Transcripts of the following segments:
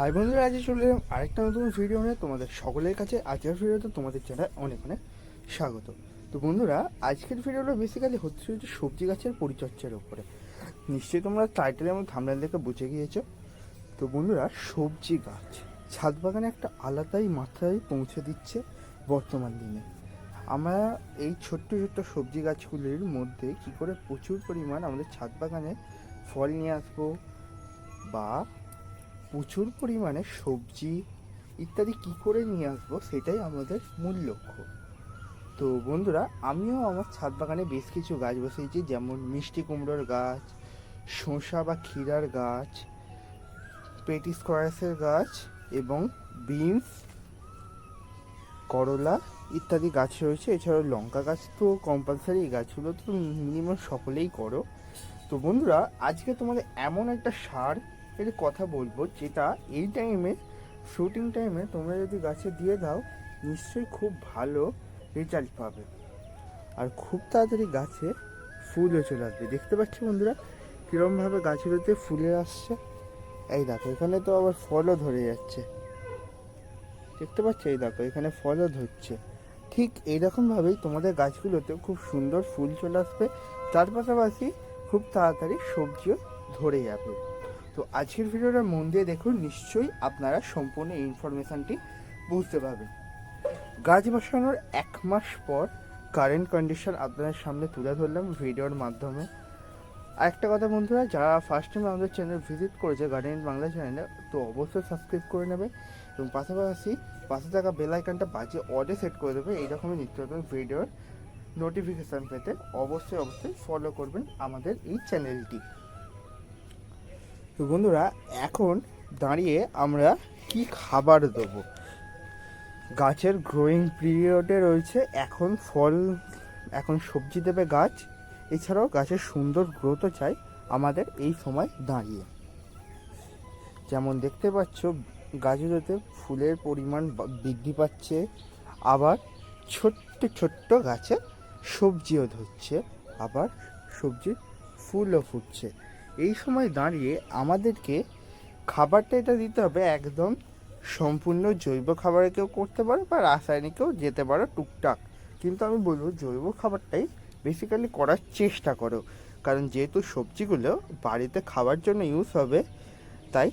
High বন্ধুরা আজকে চলে এলাম আরেকটা নতুন ভিডিও নিয়ে। তোমাদের সকলের কাছে আজকের ভিডিওতে তোমাদের চ্যানেল অনেক অনেক স্বাগত। তো বন্ধুরা, আজকের ভিডিওটা বেসিক্যালি হচ্ছে হচ্ছে সবজি গাছের পরিচর্যার উপরে। নিশ্চয়ই তোমরা টাইটেল এবং থামনেল দেখে বুঝে গিয়েছো। তো বন্ধুরা, সবজি গাছ। ছাদ বাগানে একটা আলাদাই মাত্রায় পৌঁছে দিচ্ছে বর্তমান দিনে। আমরা এই ছোট্ট ছোট্ট সবজি গাছগুলির মধ্যে কি করে প্রচুর পরিমাণ আমাদের ছাদ বাগানে ফল নিয়ে আসব বা প্রচুর পরিমাণে সবজি ইত্যাদি কি করে নিয়ে আসব সেটাই আমাদের মূল লক্ষ্য। তো বন্ধুরা, আমিও আমার ছাদ বাগানে বেশ কিছু গাছ বসিয়েছি, যেমন মিষ্টি কুমড়োর গাছ, শসা বা ক্ষীরার গাছ পেটি করাসের গাছ এবং বিনস, করলা ইত্যাদি গাছ রয়েছে। এছাড়াও লঙ্কা গাছ তো কম্পালসারি গাছগুলো তো মিনিমাম সকলেই করো। তো বন্ধুরা, আজকে তোমাদের এমন একটা সার এর কথা বলব, যেটা এই টাইমে শুটিং টাইমে তোমরা যদি গাছে দিয়ে দাও, নিশ্চয়ই খুব ভালো রেজাল্ট পাবে। আর খুব তাড়াতাড়ি গাছে ফুলও চলে আসবে। দেখতে পাচ্ছি বন্ধুরা কীরমভাবে গাছগুলোতে ফুলে আসছে। এই দেখো, এখানে তো আবার ফলও ধরে যাচ্ছে। দেখতে পাচ্ছ? এই দেখো, এখানে ফলও ধরছে। ঠিক এইরকমভাবেই তোমাদের গাছগুলোতে খুব সুন্দর ফুল চলে আসবে। তার পাশাপাশি খুব তাড়াতাড়ি সবজিও ধরে যাবে। তো আজকের ভিডিওটা মন দিয়ে দেখুন, নিশ্চয়ই আপনারা সম্পূর্ণ ইনফরমেশানটি বুঝতে পারবেন। গাছ বসানোর এক মাস পর কারেন্ট কন্ডিশন আপনাদের সামনে তুলে ধরলাম ভিডিওর মাধ্যমে। আরেকটা কথা বন্ধুরা, যারা ফার্স্ট টাইম আমাদের চ্যানেল ভিজিট করেছে গার্ডেন বাংলা চ্যানেলে তো অবশ্যই সাবস্ক্রাইব করে নেবে এবং পাশাপাশি পাশে থাকা বেল আইকনটা বাজিয়ে অডে সেট করে দেবে। এইরকমই নিত্য নতুন ভিডিওর নোটিফিকেশান পেতে অবশ্যই অবশ্যই ফলো করবেন আমাদের এই চ্যানেলটি তো বন্ধুরা, এখন দাঁড়িয়ে আমরা কি খাবার দেবো? গাছের গ্রোয়িং পিরিয়ডে রয়েছে এখন ফল, এখন সবজি দেবে গাছ। এছাড়াও গাছের সুন্দর গ্রোথও চাই আমাদের এই সময় দাঁড়িয়ে। যেমন দেখতে পাচ্ছ গাছগুলোতে ফুলের পরিমাণ বৃদ্ধি পাচ্ছে, আবার ছোট্ট ছোট্ট গাছে সবজিও ধরছে, আবার সবজির ফুলও ফুটছে। এই সময় দাঁড়িয়ে আমাদেরকে খাবারটা এটা দিতে হবে একদম সম্পূর্ণ জৈব খাবারে কেউ করতে পারো বা রাসায়নিকেও যেতে পারো টুকটাক। কিন্তু আমি বলব জৈব খাবারটাই বেসিক্যালি করার চেষ্টা করো। কারণ যেহেতু সবজিগুলো বাড়িতে খাওয়ার জন্য ইউজ হবে, তাই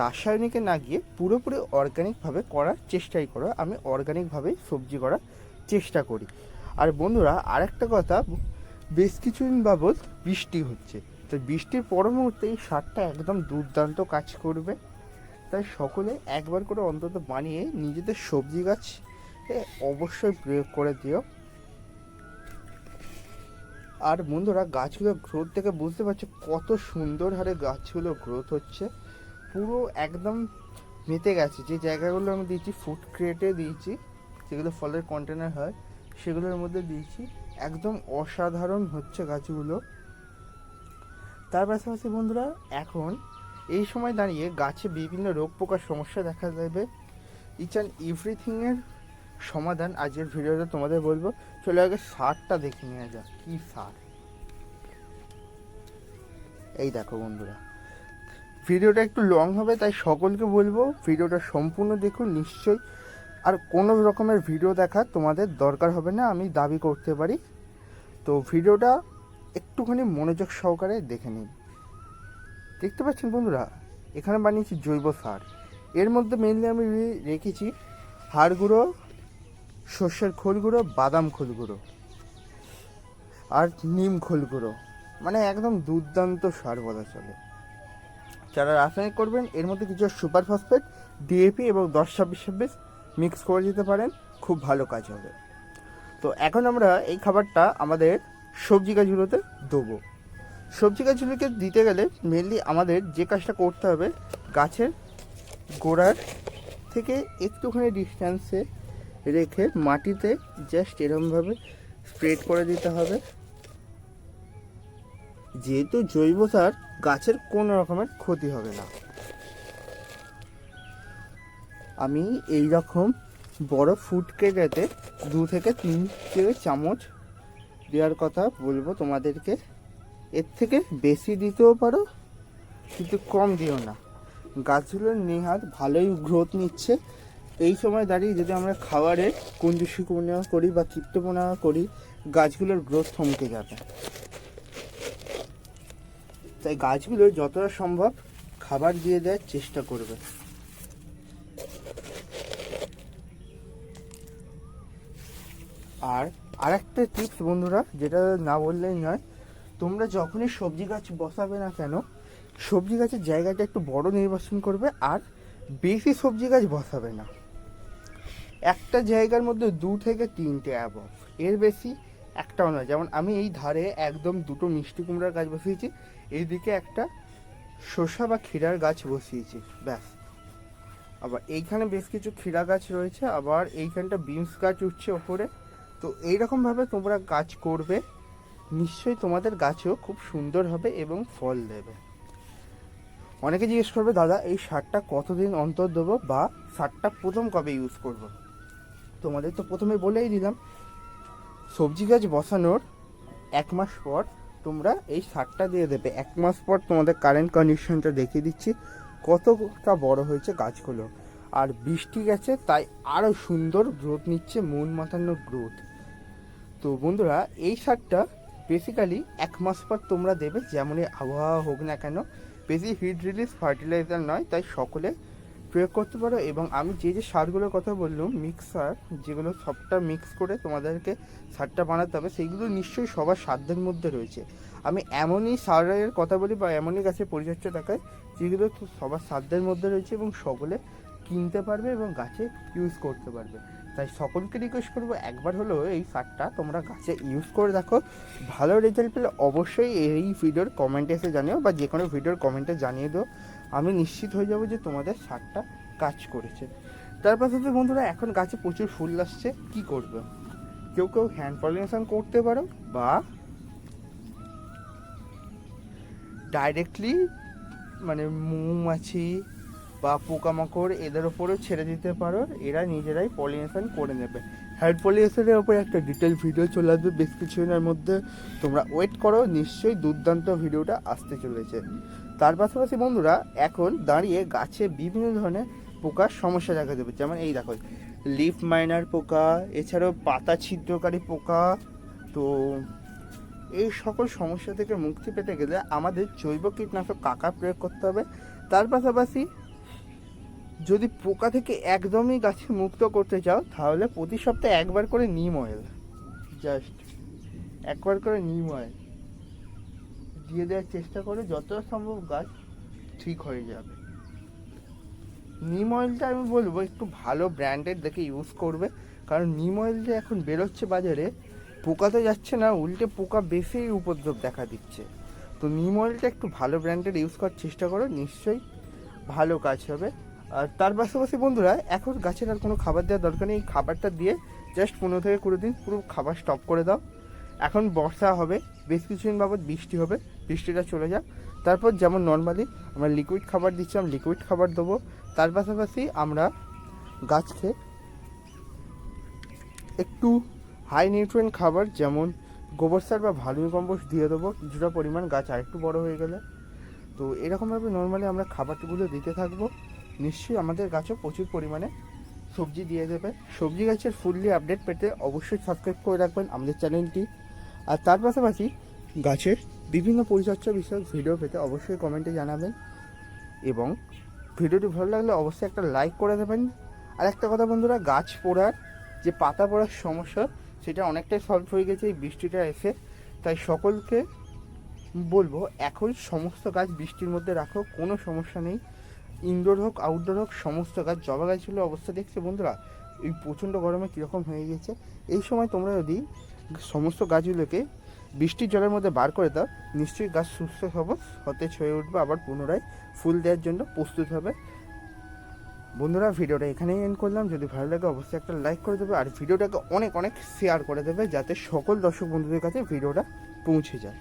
রাসায়নিকে না গিয়ে পুরোপুরি অর্গানিকভাবে করার চেষ্টাই করো। আমি অর্গানিকভাবেই সবজি করার চেষ্টা করি। আর বন্ধুরা, আরেকটা কথা, বেশ কিছুদিন বাবদ বৃষ্টি হচ্ছে। তো বৃষ্টির পর মুহূর্তে এই সারটা একদম দুর্দান্ত কাজ করবে। তাই সকলে একবার করে অন্তত বানিয়ে নিজেদের সবজি গাছ অবশ্যই প্রয়োগ করে দিও। আর বন্ধুরা গাছগুলো গ্রোথ থেকে বুঝতে পারছ কত সুন্দর হারে গাছগুলো গ্রোথ হচ্ছে। পুরো একদম মেতে গেছে। যে জায়গাগুলো আমি দিয়েছি ফুড ক্রিয়েটে দিয়েছি, যেগুলো ফলের কন্টেনার হয়, সেগুলোর মধ্যে দিয়েছি। একদম অসাধারণ হচ্ছে গাছগুলো। তার পাশাপাশি বন্ধুরা, এখন এই সময় দাঁড়িয়ে গাছে বিভিন্ন রোগ পোকার সমস্যা দেখা যাবে ইচ অ্যান্ড এভরিথিংয়ের সমাধান আজকের ভিডিওতে তোমাদের বলব। চলে আগে সারটা দেখে নেওয়া যাক, কী সার? এই দেখো বন্ধুরা, ভিডিওটা একটু লং হবে, তাই সকলকে বলব, ভিডিওটা সম্পূর্ণ দেখুন নিশ্চয়ই। আর কোনো রকমের ভিডিও দেখা তোমাদের দরকার হবে না, আমি দাবি করতে পারি। তো ভিডিওটা একটুখানি মনোযোগ সহকারে দেখে নিন। দেখতে পাচ্ছেন বন্ধুরা, এখানে বানিয়েছি জৈব সার। এর মধ্যে মেনলি আমি রেখেছি হাড় গুঁড়ো, সর্ষের খোল গুঁড়ো, বাদাম খোল গুঁড়ো আর নিম খোল গুঁড়ো। মানে একদম দুর্দান্ত সার বলা চলে। যারা রাসায়নিক করবেন, এর মধ্যে কিছু সুপার ফসফেট ডিএপি এবং দশ ছাব্বিশ ছাব্বিশ মিক্স করে দিতে পারেন, খুব ভালো কাজ হবে। তো এখন আমরা এই খাবারটা আমাদের সবজি গাছগুলোতে দেবো। সবজি গাছগুলোকে দিতে গেলে মেনলি আমাদের যে কাজটা করতে হবে, গাছের গোড়ার থেকে একটুখানি ডিস্ট্যান্সে রেখে মাটিতে জাস্ট এরমভাবে স্প্রেড করে দিতে হবে। যেহেতু জৈব সার, গাছের কোনো রকমের ক্ষতি হবে না। আমি এই রকম বড় ফুড কেকেতে দু থেকে তিন চামচ দেওয়ার কথা বলব তোমাদেরকে। এর থেকে বেশি দিতেও পারো, কিন্তু কম দিও না। গাছগুলোর নেহাত ভালোই গ্রোথ নিচ্ছে। এই সময় দাঁড়িয়ে যদি আমরা খাবারে কুঞ্জুসিপনা করি বা কীটপনা করি, গাছগুলোর গ্রোথ থমকে যাবে। তাই গাছগুলো যতটা সম্ভব খাবার দিয়ে দেওয়ার চেষ্টা করবে। আর আরেকটা টিপস বন্ধুরা, যেটা না বললেই নয়। তোমরা যখনই সবজি গাছ বসাবে না কেন, সবজি গাছের জায়গাটা একটু বড় নির্বাচন করবে আর বেশি সবজি গাছ বসাবে না। একটা জায়গার মধ্যে দু থেকে তিনটে অ্যাবভ এর বেশি একটাও নয়। যেমন আমি এই ধারে একদম দুটো মিষ্টি কুমড়ার গাছ বসিয়েছি, এইদিকে একটা শসা বা ক্ষীরার গাছ বসিয়েছি, ব্যাস। আবার এইখানে বেশ কিছু ক্ষীরা গাছ রয়েছে, আবার এইখানটা বিনস গাছ উঠছে ওপরে। তো এইরকমভাবে তোমরা গাছ করবে। নিশ্চয়ই তোমাদের গাছও খুব সুন্দর হবে এবং ফল দেবে। অনেকে জিজ্ঞেস করবে, দাদা, এই সারটা কতদিন অন্তর দেবো বা সারটা প্রথম কবে ইউজ করব। তোমাদের তো প্রথমে বলেই দিলাম, সবজি গাছ বসানোর এক মাস পর তোমরা এই সারটা দিয়ে দেবে। এক মাস পর তোমাদের কারেন্ট কন্ডিশনটা দেখিয়ে দিচ্ছি, কতটা বড় হয়েছে গাছগুলো। আর বৃষ্টি গেছে, তাই আরও সুন্দর গ্রোথ নিচ্ছে, মন মাতানো গ্রোথ তো বন্ধুরা, এই সারটা বেসিক্যালি এক মাস পর তোমরা দেবে, যেমনই আবহাওয়া হোক না কেন। বেশি হিট রিলিজ ফার্টিলাইজার নয়, তাই সকলে প্রয়োগ করতে পারো। এবং আমি যে যে সারগুলোর কথা বললাম মিক্সার যেগুলো সবটা মিক্স করে তোমাদেরকে সারটা বানাতে হবে, সেইগুলো নিশ্চয়ই সবার সাধ্যের মধ্যে রয়েছে। আমি এমনই সারের কথা বলি বা এমনই গাছের পরিচর্যা দেখাই, যেগুলো সবার সাধ্যের মধ্যে রয়েছে এবং সকলে কিনতে পারবে এবং গাছে ইউজ করতে পারবে। তাই সকলকে রিকোয়েস্ট করব একবার হলেও এই সারটা তোমরা গাছে ইউজ করে দেখো। ভালো রেজাল্ট পেলে অবশ্যই এই ভিডিওর কমেন্টে এসে জানিও বা যে কোনো ভিডিওর কমেন্টে জানিয়ে দিও। আমি নিশ্চিত হয়ে যাব যে তোমাদের সারটা কাজ করেছে। তার পাশাপাশি বন্ধুরা, এখন গাছে প্রচুর ফুল আসছে, কি করবে? কেউ কেউ হ্যান্ড পলিনেশন করতে পারো বা ডাইরেক্টলি মানে মৌমাছি বা পোকামাকড় এদের ওপরেও ছেড়ে দিতে পারো। এরা নিজেরাই পলিনেশন করে নেবে। হ্যান্ড পলিনেশনের ওপরে একটা ডিটেল ভিডিও চলে আসবে। বেশ কিছুদিনের মধ্যে তোমরা ওয়েট করো, নিশ্চয়ই দুর্দান্ত ভিডিওটা আসতে চলেছে। তার পাশাপাশি বন্ধুরা, এখন দাঁড়িয়ে গাছে বিভিন্ন ধরনের পোকার সমস্যা দেখা দেবে। যেমন এই দেখো লিফ মাইনার পোকা, এছাড়াও পাতা ছিদ্রকারী পোকা। তো এই সকল সমস্যা থেকে মুক্তি পেতে গেলে আমাদের জৈব কীটনাশক কাকা প্রয়োগ করতে হবে? তার পাশাপাশি যদি পোকা থেকে একদমই গাছে মুক্ত করতে চাও, তাহলে প্রতি সপ্তাহে একবার করে নিম অয়েল জাস্ট একবার করে নিম অয়েল দিয়ে দেওয়ার চেষ্টা করে যতটা সম্ভব গাছ ঠিক হয়ে যাবে। নিম অয়েলটা আমি বলব, একটু ভালো ব্র্যান্ডের দেখে ইউজ করবে, কারণ নিম অয়েলটা এখন বেরোচ্ছে বাজারে পোকা তো যাচ্ছে না, উল্টে পোকা বেশি উপদ্রব দেখা দিচ্ছে। তো নিম অয়েলটা একটু ভালো ব্র্যান্ডের ইউজ করার চেষ্টা করো, নিশ্চয়ই ভালো কাজ হবে। আর তার পাশাপাশি বন্ধুরা, এখন গাছের আর কোনো খাবার দেওয়ার দরকার নেই। খাবারটা দিয়ে জাস্ট পনেরো থেকে কুড়ি দিন পুরো খাবার স্টপ করে দাও। এখন বর্ষা হবে, বেশ কিছুদিন বাবদ বৃষ্টি হবে, বৃষ্টিটা চলে যাক। তারপর যেমন নর্মালি আমরা লিকুইড খাবার দিচ্ছিলাম লিকুইড খাবার দেবো। তার পাশাপাশি আমরা গাছকে একটু হাই নিউট্রিয়েন্ট খাবার যেমন গোবর সার বা ভালুমি কম্পোস্ট দিয়ে দেবো। কিছুটা পরিমাণ গাছ আরেকটু বড় হয়ে গেলে। তো এরকমভাবে নর্মালি আমরা খাবারগুলো দিতে থাকব। নিশ্চয়ই আমাদের গাছও প্রচুর পরিমাণে সবজি দিয়ে দেবে। সবজি গাছের ফুললি আপডেট পেতে অবশ্যই সাবস্ক্রাইব করে রাখবেন আমাদের চ্যানেলটি আর তার পাশাপাশি গাছের বিভিন্ন পরিচর্যা বিষয়ক ভিডিও পেতে অবশ্যই কমেন্টে জানাবেন। এবং ভিডিওটি ভালো লাগলে অবশ্যই একটা লাইক করে দেবেন। আর একটা কথা বন্ধুরা, গাছ পোড়ার যে পাতা পড়ার সমস্যা, সেটা অনেকটাই সলভ হয়ে গেছে এই বৃষ্টিটা এসে। তাই সকলকে বলব, এখন সমস্ত গাছ বৃষ্টির মধ্যে রাখো, কোনো সমস্যা নেই। ইনডোর হোক আউটডোর হোক, সমস্ত গাছ জবা গাছগুলো অবস্থা দেখছে বন্ধুরা, এই প্রচণ্ড গরমে কীরকম হয়ে গেছে এই সময় তোমরা যদি সমস্ত গাছগুলোকে বৃষ্টির জলের মধ্যে বার করে দাও, নিশ্চয়ই গাছ সুস্থ সবজ সতেজ হয়ে উঠবে, আবার পুনরায় ফুল দেওয়ার জন্য প্রস্তুত হবে। বন্ধুরা, ভিডিওটা এখানেই এন্ড করলাম, যদি ভালো লাগে অবশ্যই একটা লাইক করে দেবে, আর ভিডিওটাকে অনেক অনেক শেয়ার করে দেবে, যাতে সকল দর্শক বন্ধুদের কাছে ভিডিওটা পৌঁছে যায়।